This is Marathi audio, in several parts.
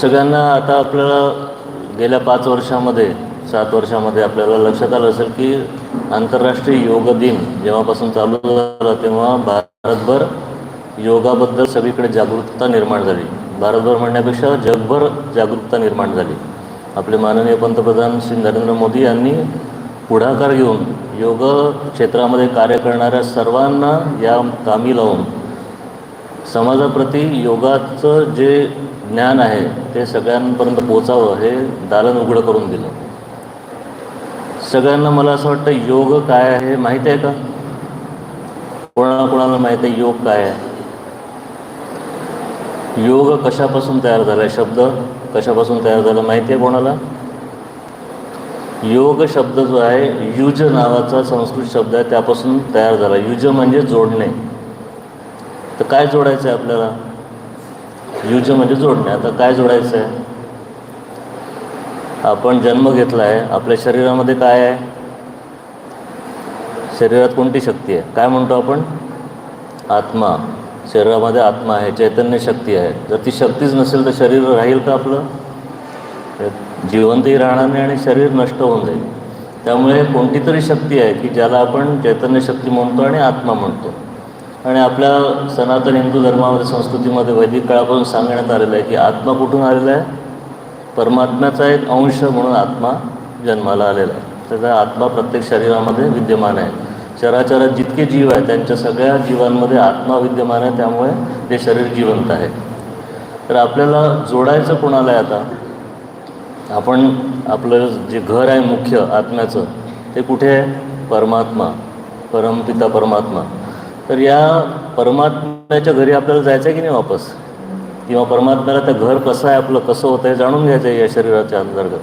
सगळ्यांना आता आपल्याला गेल्या पाच वर्षामध्ये सात वर्षामध्ये आपल्याला लक्षात आलं असेल की आंतरराष्ट्रीय योग दिन जेव्हापासून चालू झाला तेव्हा भारतभर योगाबद्दल सगळीकडे जागरूकता निर्माण झाली. भारतभर म्हणण्यापेक्षा जगभर जागरूकता निर्माण झाली. आपले माननीय पंतप्रधान श्री नरेंद्र मोदी यांनी पुढाकार घेऊन योग क्षेत्रामध्ये कार्य करणाऱ्या सर्वांना या कामी लावून समाजाप्रती योगाचं जे ज्ञान आहे ते सगळ्यांपर्यंत पोचावं हे दालन उघडं करून दिलं. सगळ्यांना मला असं वाटतं योग काय आहे माहीत आहे का? कोणाला कोणाला माहीत आहे योग काय आहे? योग कशापासून तयार झाला? आहे शब्द कशापासून तयार झाला माहिती आहे कोणाला? योग शब्द जो आहे युज नावाचा संस्कृत शब्द आहे त्यापासून तयार झाला. युज म्हणजे जोडणे. तर काय जोडायचं आहे आपल्याला? युज म्हणजे जोडणे. आता काय जोडायचं आहे? आपण जन्म घेतला आहे. आपल्या शरीरामध्ये काय आहे? शरीरात कोणती शक्ती आहे? काय म्हणतो आपण? आत्मा. शरीरामध्ये आत्मा आहे चैतन्य शक्ती आहे. जर ती शक्तीच नसेल तर शरीर राहील का आपलं? जिवंतही राहणार नाही आणि शरीर नष्ट होऊन जाईल. त्यामुळे कोणती तरी शक्ती आहे की ज्याला आपण चैतन्य शक्ती म्हणतो आणि आत्मा म्हणतो. आणि आपल्या सनातन हिंदू धर्मामध्ये संस्कृतीमध्ये वैदिक काळापासून सांगण्यात आलेलं आहे की आत्मा कुठून आलेला आहे? परमात्म्याचा एक अंश म्हणून आत्मा जन्माला आलेला आहे. त्याचा आत्मा प्रत्येक शरीरामध्ये विद्यमान आहे. चराचरात जितके जीव आहेत त्यांच्या सगळ्या जीवांमध्ये आत्मा विद्यमान आहे त्यामुळे ते शरीर जिवंत आहे. तर आपल्याला जोडायचं कोणाला आहे आता? आपण आपलं जे घर आहे मुख्य आत्म्याचं ते कुठे आहे? परमात्मा परमपिता परमात्मा. तर या परमात्म्याच्या घरी आपल्याला जायचं आहे की नाही वापस? किंवा परमात्म्याला त्या घर कसं आहे आपलं कसं होतं हे जाणून घ्यायचं आहे या शरीराच्या अंतर्गत.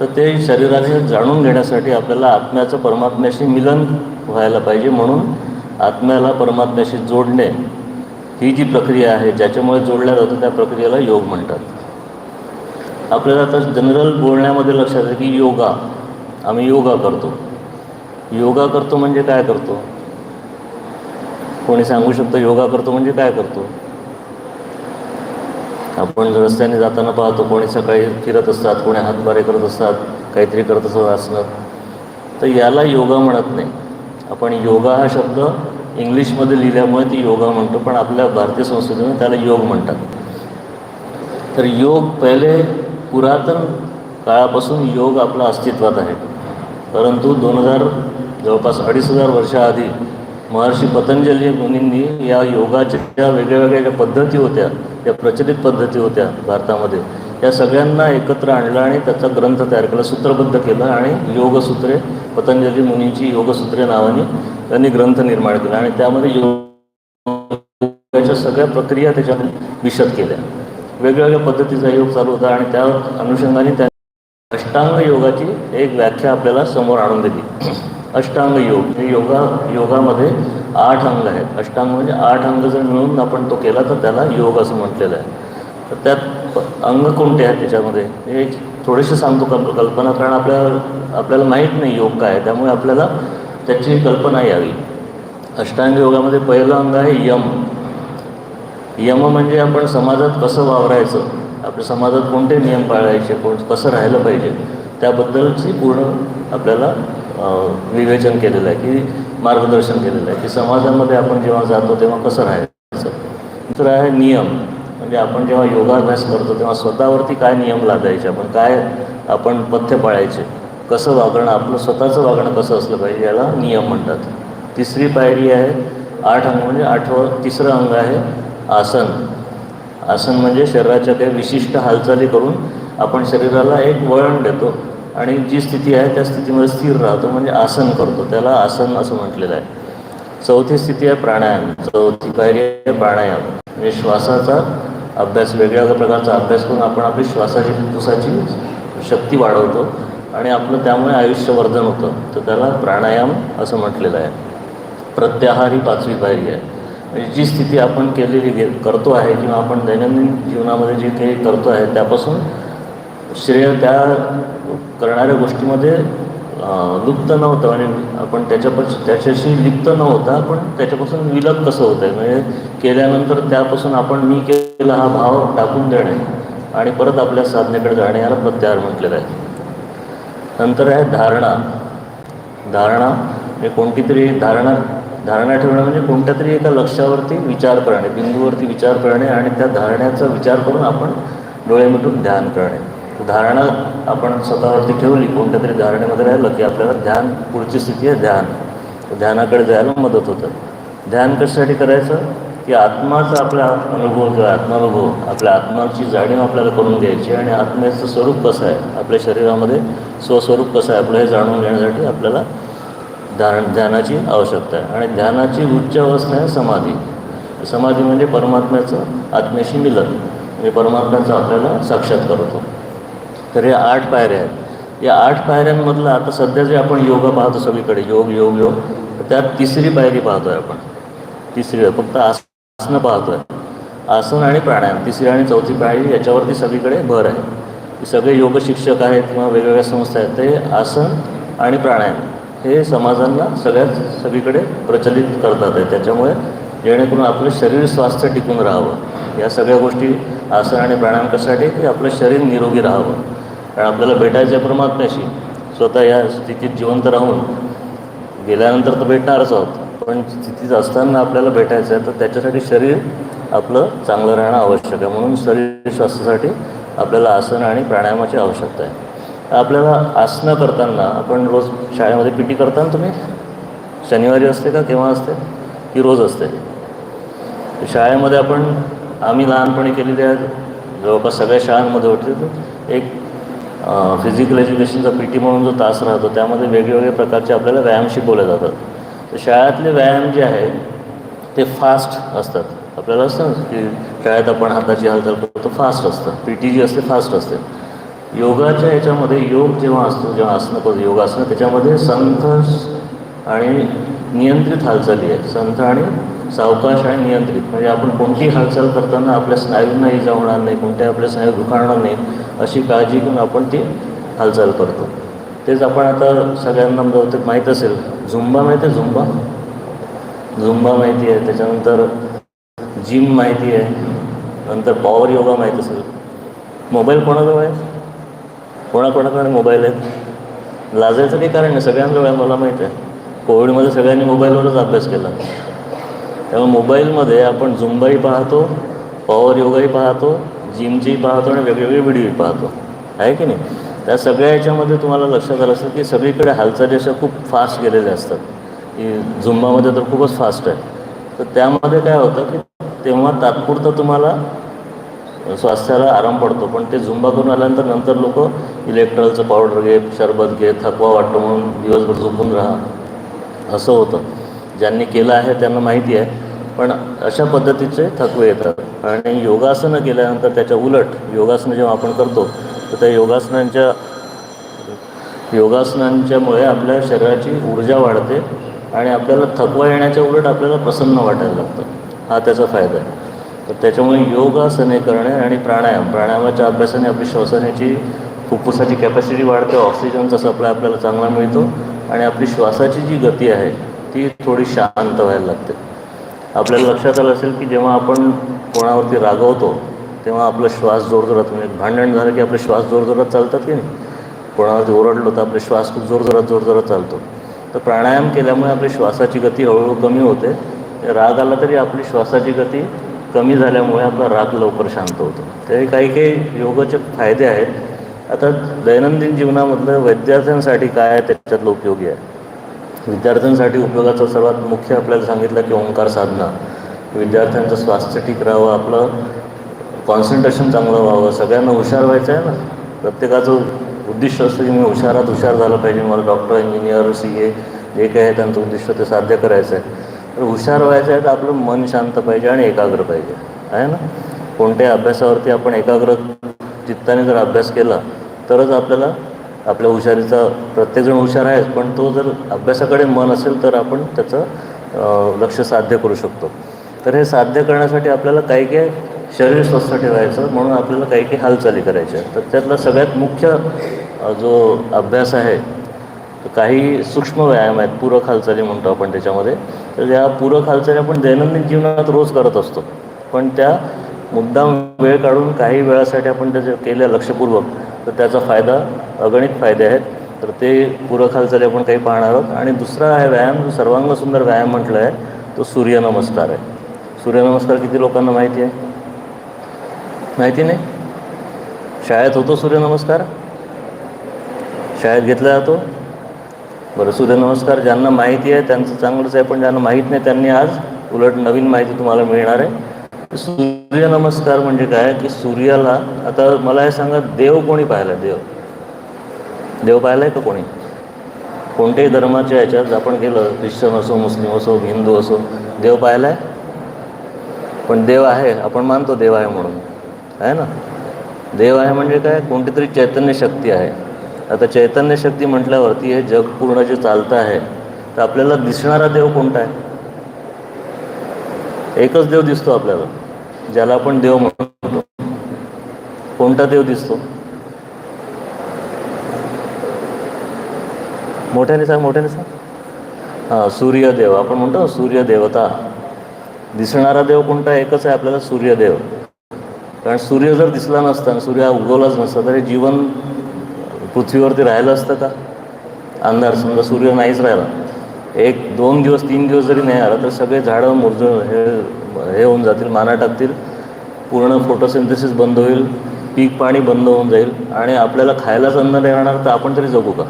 तर ते शरीराने जाणून घेण्यासाठी आपल्याला आत्म्याचं परमात्म्याशी मिलन व्हायला पाहिजे म्हणून आत्म्याला परमात्म्याशी जोडणे ही जी प्रक्रिया आहे ज्याच्यामुळे जोडल्या जातं त्या प्रक्रियेला योग म्हणतात. आपल्याला आता जनरल बोलण्यामध्ये लक्षात आहे की योगा आम्ही योगा करतो. योगा करतो म्हणजे काय करतो? कोणी सांगू शकतं योगा करतो म्हणजे काय करतो? आपण रस्त्याने जाताना पाहतो कोणी सकाळी फिरत असतात कोणी हातबारे करत असतात काहीतरी करत असतात असणं तर याला योगा म्हणत नाही. आपण योगा हा शब्द इंग्लिशमध्ये लिहिल्यामुळे ती योगा म्हणतो पण आपल्या भारतीय संस्कृतीमध्ये त्याला योग म्हणतात. तर योग पहिले पुरातन काळापासून योग आपला अस्तित्वात आहे. परंतु दोन हजार जवळपास अडीच हजार वर्षाआधी महर्षी पतंजली मुनींनी या योगाच्या ज्या वेगळ्या वेगळ्या ज्या पद्धती होत्या त्या प्रचलित पद्धती होत्या भारतामध्ये या सगळ्यांना एकत्र आणलं आणि त्याचा ग्रंथ तयार केला सूत्रबद्ध केला आणि योगसूत्रे पतंजली मुनींची योगसूत्रे नावाने त्यांनी ग्रंथ निर्माण केला आणि त्यामध्ये योगाच्या सगळ्या प्रक्रिया त्याच्यामध्ये विशद केल्या. वेगवेगळ्या पद्धतीचा योग चालू होता आणि त्या अनुषंगाने त्या अष्टांग योगाची एक व्याख्या आपल्याला समोर आणून दिली. अष्टांग योग. हे योगा योगामध्ये आठ अंग आहेत. अष्टांग म्हणजे आठ अंग जर मिळून आपण तो केला तर त्याला योग असं म्हटलेलं आहे. तर त्यात अंग कोणते आहेत त्याच्यामध्ये? हे थोडेसे सांगतो कल्प कल्पना कारण आपल्या आपल्याला माहीत नाही योग काय आहे. त्यामुळे आपल्याला त्याची कल्पना यावी. अष्टांग योगामध्ये पहिलं अंग आहे यम. यम म्हणजे आपण समाजात कसं वावरायचं? आपल्या समाजात कोणते नियम पाळायचे? कोण कसं राहिलं पाहिजे? त्याबद्दलची पूर्ण आपल्याला विवेचन केलेलं आहे की मार्गदर्शन केलेलं आहे की समाजामध्ये आपण जेव्हा जातो तेव्हा कसं राहायचं? दुसरं आहे नियम म्हणजे आपण जेव्हा योगाभ्यास करतो तेव्हा स्वतःवरती काय नियम लादायचे? आपण काय आपण पथ्य पाळायचे? कसं वागणं? आपलं स्वतःचं वागणं कसं असलं पाहिजे याला नियम म्हणतात. तिसरी पायरी आहे आठ अंग म्हणजे आठवं तिसरं अंग आहे आसन. आसन म्हणजे शरीराच्या काही विशिष्ट हालचाली करून आपण शरीराला एक वळण देतो. आणि जी स्थिती आहे त्या स्थितीमध्ये स्थिर राहतो म्हणजे आसन करतो. त्याला आसन असं म्हटलेलं आहे. चौथी स्थिती आहे प्राणायाम. चौथी पायरी आहे प्राणायाम. म्हणजे श्वासाचा अभ्यास वेगळ्या प्रकारचा अभ्यास करून आपण आपली श्वासाची फुफ्फुसाची शक्ती वाढवतो आणि आपलं त्यामुळे आयुष्यवर्धन होतं. तर त्याला प्राणायाम असं म्हटलेलं आहे. प्रत्याहार ही पाचवी पायरी आहे. म्हणजे जी स्थिती आपण केलेली करतो आहे किंवा आपण दैनंदिन जीवनामध्ये जे काही करतो आहे त्यापासून श्रेय त्या करणाऱ्या गोष्टीमध्ये लुप्त नव्हतं आणि आपण त्याच्यापासून त्याच्याशी लिप्त न होता पण त्याच्यापासून विलग कसं होतं आहे म्हणजे केल्यानंतर त्यापासून आपण मी केलेला हा भाव टाकून देणे आणि परत आपल्या साधनेकडे जाणे याला प्रत्याहार म्हटलेलं आहे. नंतर आहे धारणा. धारणा म्हणजे हे कोणती तरी धारणा धारणा ठेवणं म्हणजे कोणत्या तरी एका लक्षावरती विचार करणे बिंदूवरती विचार करणे आणि त्या धारण्याचा विचार करून आपण डोळे मिटून ध्यान करणे. धारणा आपण स्वतःवरती ठेवली कोणत्या तरी धारणेमध्ये राहिलं की आपल्याला ध्यान पुढची स्थिती आहे ध्यान. ध्यानाकडे जायला मदत होतं. ध्यान कशासाठी करायचं? की आत्माचा आपला अनुभव किंवा आत्मानुभव आपल्या आत्माची जाणीव आपल्याला करून घ्यायची आणि आत्म्याचं स्वरूप कसं आहे? आपल्या शरीरामध्ये स्वस्वरूप कसं आहे? आपलं हे जाणून घेण्यासाठी आपल्याला धारण ध्यानाची आवश्यकता आहे. आणि ध्यानाची उच्च अवस्था आहे समाधी. समाधी म्हणजे परमात्म्याचं आत्म्याशी मिलन. म्हणजे परमात्म्याचं आपल्याला साक्षात करतो तर हे आठ पायऱ्या आहेत. या आठ पायऱ्यांमधलं आता सध्या जे आपण योगा पाहतो सगळीकडे योग योग योग त्यात तिसरी पायरी पाहतोय आपण. तिसरी फक्त फक्त आसनं पाहतोय. आसन आणि प्राणायाम तिसरी आणि चौथी पायरी याच्यावरती सगळीकडे भर आहे. सगळे योग शिक्षक आहेत किंवा वेगवेगळ्या संस्था आहेत ते आसन आणि प्राणायाम हे समाजांना सगळ्यात सगळीकडे प्रचलित करतात आहे. त्याच्यामुळे जेणेकरून आपलं शरीर स्वास्थ्य टिकून राहावं. या सगळ्या गोष्टी आसन आणि प्राणायाम कशासाठी? की आपलं शरीर निरोगी राहावं. कारण आपल्याला भेटायचं आहे परमात्म्याशी स्वतः या स्थितीत जिवंत राहून गेल्यानंतर तर भेटणारच आहोत. पण स्थितीत असताना आपल्याला भेटायचं आहे तर त्याच्यासाठी शरीर आपलं चांगलं राहणं आवश्यक आहे. म्हणून शरीर स्वास्थ्यासाठी आपल्याला आसन आणि प्राणायामाची आवश्यकता आहे. आपल्याला आसनं करताना आपण रोज शाळेमध्ये पी टी करता ना तुम्ही? शनिवारी असते का? केव्हा असते? की रोज असते? शाळेमध्ये आपण आम्ही लहानपणी केलेली आहेत जवळपास सगळ्या शाळांमध्ये होते. तर एक फिजिकल एज्युकेशनचा पी टी म्हणून जो तास राहतो त्यामध्ये वेगवेगळ्या प्रकारचे आपल्याला व्यायाम शिकवले जातात. तर शाळेतले व्यायाम जे आहे ते फास्ट असतात. आपल्याला असतं की शाळेत आपण हाताची हालचाल करतो फास्ट असतं. पी टी जी असते फास्ट असते. योगाच्या याच्यामध्ये योग जेव्हा असतो जेव्हा आसनं करतो योगासनं त्याच्यामध्ये संथ आणि नियंत्रित हालचाली आहे संथ आणि सावकाश आणि नियंत्रित. म्हणजे आपण कोणतीही हालचाल करताना आपल्या स्नायूंनाही जावणार नाही कोणत्या आपल्या स्नायू दुखाणार नाही अशी काळजी घेऊन आपण ती हालचाल करतो. तेच आपण आता सगळ्यांना म्हणजे बहुतेक माहीत असेल. झुंबा माहिती आहे झुंबा? झुंबा माहिती आहे. त्याच्यानंतर जिम माहिती आहे. नंतर पॉवर योगा माहीत असेल. मोबाईल कोणाजवळ आहे? कोणाकोणाकडे मोबाईल आहेत लाजायचं काही कारण नाही. सगळ्यांजवळ आहे मला माहीत आहे. कोविडमध्ये सगळ्यांनी मोबाईलवरच अभ्यास केला. त्यामुळे मोबाईलमध्ये आपण झुंबाही पाहतो पॉवर योगाही पाहतो जिमचीही पाहतो आणि वेगवेगळे व्हिडिओही पाहतो. आहे की नाही? त्या सगळ्या याच्यामध्ये तुम्हाला लक्षात आलं असतं की सगळीकडे हालचाली अशा खूप फास्ट गेलेल्या असतात. की झुंबामध्ये तर खूपच फास्ट आहे. तर त्यामध्ये काय होतं की तेव्हा तात्पुरतं तुम्हाला स्वास्थ्याला आराम पडतो. पण ते झुंबा करून आल्यानंतर नंतर लोक इलेक्ट्रॉलचं पावडर घे शरबत घे थकवा वाटतो म्हणून दिवसभर झोपून राहा. असं होतं. ज्यांनी केलं आहे त्यांना माहिती आहे. पण अशा पद्धतीचे थकवे येतात. आणि योगासनं केल्यानंतर त्याच्या उलट योगासनं जेव्हा आपण करतो तर त्या योगासनांच्या योगासनांच्यामुळे आपल्या शरीराची ऊर्जा वाढते आणि आपल्याला थकवा येण्याच्या उलट आपल्याला प्रसन्न वाटायला लागतं. हा त्याचा फायदा आहे. तर त्याच्यामुळे योगासने करणे आणि प्राणायाम प्राणायामाच्या अभ्यासाने आपली श्वसनाची फुफ्फुसाची कॅपॅसिटी वाढते ऑक्सिजनचा सप्लाय आपल्याला चांगला मिळतो आणि आपली श्वासाची जी गती आहे ती थोडी शांत व्हायला लागते. आपल्याला लक्षात आलं असेल की जेव्हा आपण कोणावरती रागवतो तेव्हा आपला श्वास जोरजोरात म्हणजे भांडण झालं की आपले श्वास जोरजोरात चालतात की नाही? कोणावरती ओरडलो तर आपले श्वास खूप जोरजोरात जोरजोरात चालतो. तर प्राणायाम केल्यामुळे आपली श्वासाची गती हळूहळू कमी होते. राग आला तरी आपली श्वासाची गती कमी झाल्यामुळे आपला राग लवकर शांत होतो. ते काही काही योगाचे फायदे आहेत. आता दैनंदिन जीवनामधलं विद्यार्थ्यांसाठी काय आहे त्याच्यातलं उपयोगी आहे? विद्यार्थ्यांसाठी उपयोगाचं सर्वात मुख्य आपल्याला सांगितलं की ओंकार साधना. विद्यार्थ्यांचं स्वास्थ्य ठीक राहावं आपलं कॉन्सन्ट्रेशन चांगलं व्हावं. सगळ्यांना हुशार व्हायचं आहे ना? प्रत्येकाचं उद्दिष्ट असतं की मी हुशारात हुशार झालं पाहिजे मला डॉक्टर इंजिनियर सी ए जे काही आहे त्यांचं उद्दिष्ट ते साध्य करायचं आहे. तर हुशार व्हायचं आहे तर आपलं मन शांत पाहिजे आणि एकाग्र पाहिजे. आहे ना? कोणत्याही अभ्यासावरती आपण एकाग्र चित्ताने जर अभ्यास केला तरच आपल्याला आपल्या हुशारीचा प्रत्येकजण हुशार आहे पण तो जर अभ्यासाकडे मन असेल तर आपण त्याचं लक्ष साध्य करू शकतो. तर हे साध्य करण्यासाठी आपल्याला काही काही शरीर स्वस्थ ठेवायचं म्हणून आपल्याला काही काही हालचाली करायच्या. तर त्यातला सगळ्यात मुख्य जो अभ्यास आहे काही सूक्ष्म व्यायाम आहेत पूरक हालचाली म्हणतो आपण त्याच्यामध्ये. तर या पूरक हालचाली आपण दैनंदिन जीवनात रोज करत असतो. पण त्या मुद्दाम वेळ काढून काही वेळासाठी आपण त्याचे केल्या लक्षपूर्वक तर त्याचा फायदा अगणित फायदे आहेत. तर ते पुरखालचाली आपण काही पाहणार आहोत. आणि दुसरा आहे व्यायाम जो सर्वांग सुंदर व्यायाम म्हटलं आहे तो सूर्यनमस्कार आहे. सूर्यनमस्कार किती लोकांना माहिती आहे? माहिती नाही? शाळेत होतो सूर्यनमस्कार? शाळेत घेतला जातो? बरं सूर्यनमस्कार ज्यांना माहिती आहे त्यांचं चांगलंच आहे पण ज्यांना माहीत नाही त्यांनी आज उलट नवीन माहिती तुम्हाला मिळणार आहे. सूर्यनमस्कार म्हणजे काय? की सूर्याला आता मला हे सांगा देव कोणी पाहिला? देव. देव पाहिलाय आहे का कोणी? कोणत्याही धर्माच्या ह्याच्यात आपण गेलं ख्रिश्चन असो मुस्लिम असो हिंदू असो देव पाहिलाय? आहे पण देव आहे आपण मानतो देव आहे म्हणून. आहे ना? देव आहे म्हणजे काय? कोणती तरी चैतन्य शक्ती आहे. आता चैतन्य शक्ती म्हटल्यावरती हे जग पूर्ण जे चालतं आहे तर आपल्याला दिसणारा देव कोणता आहे? एकच देव दिसतो आपल्याला. ज्याला आपण देव म्हणतो. कोणता देव दिसतो? मोठ्याने सांग मोठ्याने सांग. हां सूर्यदेव. आपण म्हणतो सूर्यदेवता. दिसणारा देव कोणता? एकच आहे आपल्याला सूर्यदेव. कारण सूर्य जर दिसला नसता आणि सूर्य हा उगवलाच नसता तर हे जीवन पृथ्वीवरती राहिलं असतं का? अंधार समजा सूर्य नाहीच राहिला. एक दोन दिवस तीन दिवस जरी नाही आला तर सगळे झाडं मुरजून हे हे होऊन जातील माना टाकतील. पूर्ण फोटोसिंथेसिस बंद होईल पीक पाणी बंद होऊन जाईल आणि आपल्याला खायलाच अन्न नाही राहणार तर आपण तरी जगू का?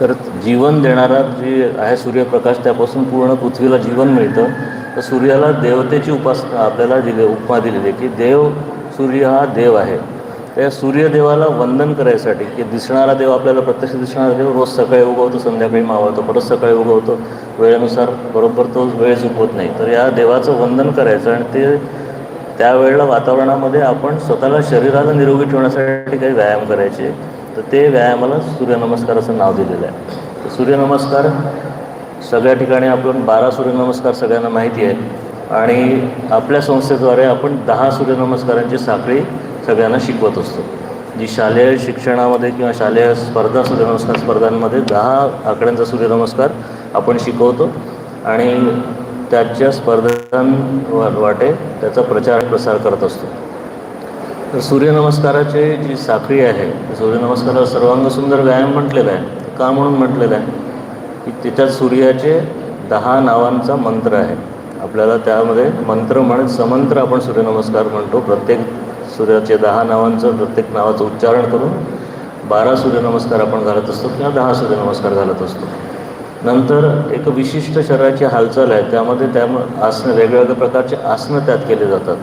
तर जीवन देणारा जे आहे सूर्यप्रकाश त्यापासून पूर्ण पृथ्वीला जीवन मिळतं. तर सूर्याला देवतेची उपासना आपल्याला दिली उपमा दिलेली आहे की देव सूर्य हा देव आहे. त्या सूर्यदेवाला वंदन करायसाठी की दिसणारा देव आपल्याला प्रत्यक्ष दिसणारा देव रोज सकाळी उगवतो संध्याकाळी मावळतो परत सकाळी उगवतो. वेळेनुसार बरोबर तो वेळ चुकवत नाही. तर या देवाचं वंदन करायचं आणि ते त्यावेळेला वातावरणामध्ये आपण स्वतःला शरीराला निरोगी ठेवण्यासाठी काही व्यायाम करायचे. तर ते व्यायामाला सूर्यनमस्कार असं नाव दिलेलं आहे. तर सूर्यनमस्कार सगळ्या ठिकाणी आपण बारा सूर्यनमस्कार सगळ्यांना माहिती आहे. आणि आपल्या संस्थेद्वारे आपण दहा सूर्यनमस्कारांची साखळी सगळ्यांना शिकवत असतो. जी शालेय शिक्षणामध्ये किंवा शालेय स्पर्धा सूर्यनमस्कार स्पर्धांमध्ये दहा आकड्यांचा सूर्यनमस्कार आपण शिकवतो आणि त्याच्या स्पर्धां वाटे त्याचा प्रचार प्रसार करत असतो. तर सूर्यनमस्काराचे जी साखळी आहे सूर्यनमस्काराला सर्वांग सुंदर व्यायाम म्हटलेला आहे का म्हणून म्हटलेलं आहे? की त्याच्यात सूर्याचे दहा नावांचा मंत्र आहे. आपल्याला त्यामध्ये मंत्र म्हणत समंत्र आपण सूर्यनमस्कार म्हणतो प्रत्येक सूर्याच्या दहा नावांचं प्रत्येक नावाचं उच्चारण करून बारा सूर्यनमस्कार आपण घालत असतो किंवा दहा सूर्यनमस्कार घालत असतो. नंतर एक विशिष्ट शरीराची हालचाल आहे त्यामध्ये त्या आसनं वेगवेगळ्या प्रकारचे आसनं त्यात केले जातात.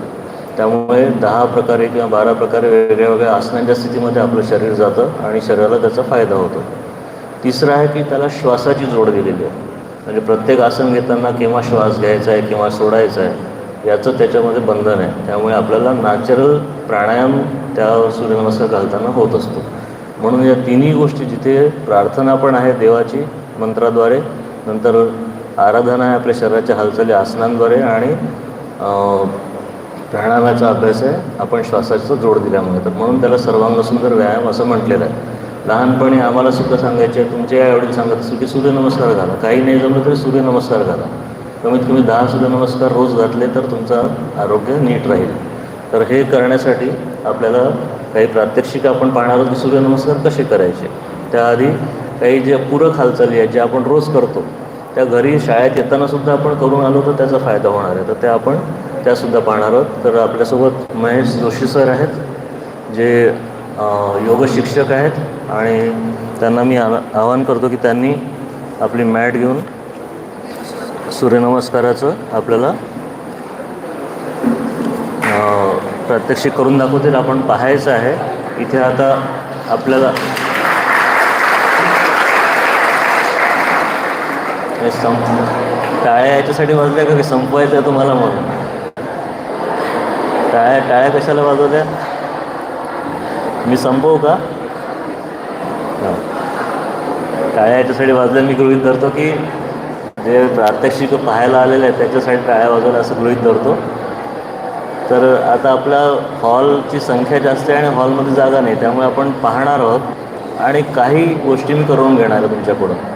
त्यामुळे दहा प्रकारे किंवा बारा प्रकारे वेगळ्या वेगळ्या आसनांच्या स्थितीमध्ये आपलं शरीर जातं आणि शरीराला त्याचा फायदा होतो. तिसरं आहे की त्याला श्वासाची जोड दिलेली आहे. म्हणजे प्रत्येक आसन घेताना केव्हा श्वास घ्यायचा आहे किंवा सोडायचा आहे याचं त्याच्यामध्ये बंधन आहे. त्यामुळे आपल्याला नॅचरल प्राणायाम त्या सूर्यनमस्कार घालताना होत असतो. म्हणून या तिन्ही गोष्टी जिथे प्रार्थना पण आहे देवाची मंत्राद्वारे नंतर आराधना आहे आपल्या शरीराच्या हालचाली आसनांद्वारे आणि प्राणायामाचा अभ्यास आहे आपण श्वासाचा जोड दिल्यामुळे. तर म्हणून त्याला सर्वांग सुंदर व्यायाम असं म्हटलेलं आहे. लहानपणी आम्हाला सुद्धा सांगायचे तुमच्या आईवडील सांगत असतो की सूर्यनमस्कार घाला. काही नाही जमलं तरी सूर्यनमस्कार घाला. कमीत कमी दहा सूर्यनमस्कार रोज घातले तर तुमचं आरोग्य नीट राहील. तर हे करण्यासाठी आपल्याला काही प्रात्यक्षिक आपण पाहणार आहोत की सूर्यनमस्कार कसे करायचे. त्याआधी काही जे पूरक हालचाली आहेत जे आपण रोज करतो त्या घरी शाळेत येताना सुद्धा आपण करून आलो तर त्याचा फायदा होणार आहे. तर त्या आपण त्यासुद्धा पाहणार आहोत. तर आपल्यासोबत महेश जोशी सर आहेत जे योग शिक्षक आहेत आणि त्यांना मी आवा आवाहन करतो की त्यांनी आपली मॅट घेऊन सूर्यनमस्काराचं आपल्याला प्रात्यक्षिक करून दाखवतील. आपण पाहायचं आहे. इथे आता आपल्याला संप टाळ्या याच्यासाठी वाजल्या का? की संपवायचं आहे तुम्हाला म्हणून? टाळ्या टाळ्या कशाला वाजवल्या? मी संपवू का? टाळ्या याच्यासाठी वाजल्या मी गृहीत धरतो की जे प्रात्यक्षिक पाहायला आलेले आहेत त्याच्यासाठी टाळ्या वाजवल्या असं गृहित धरतो. तर आता आपल्या हॉलची संख्या जास्त आहे आणि हॉलमध्ये जागा नाही त्यामुळे आपण पाहणार आहोत. आणि काही गोष्टी मी करून घेणार आहे तुमच्याकडून.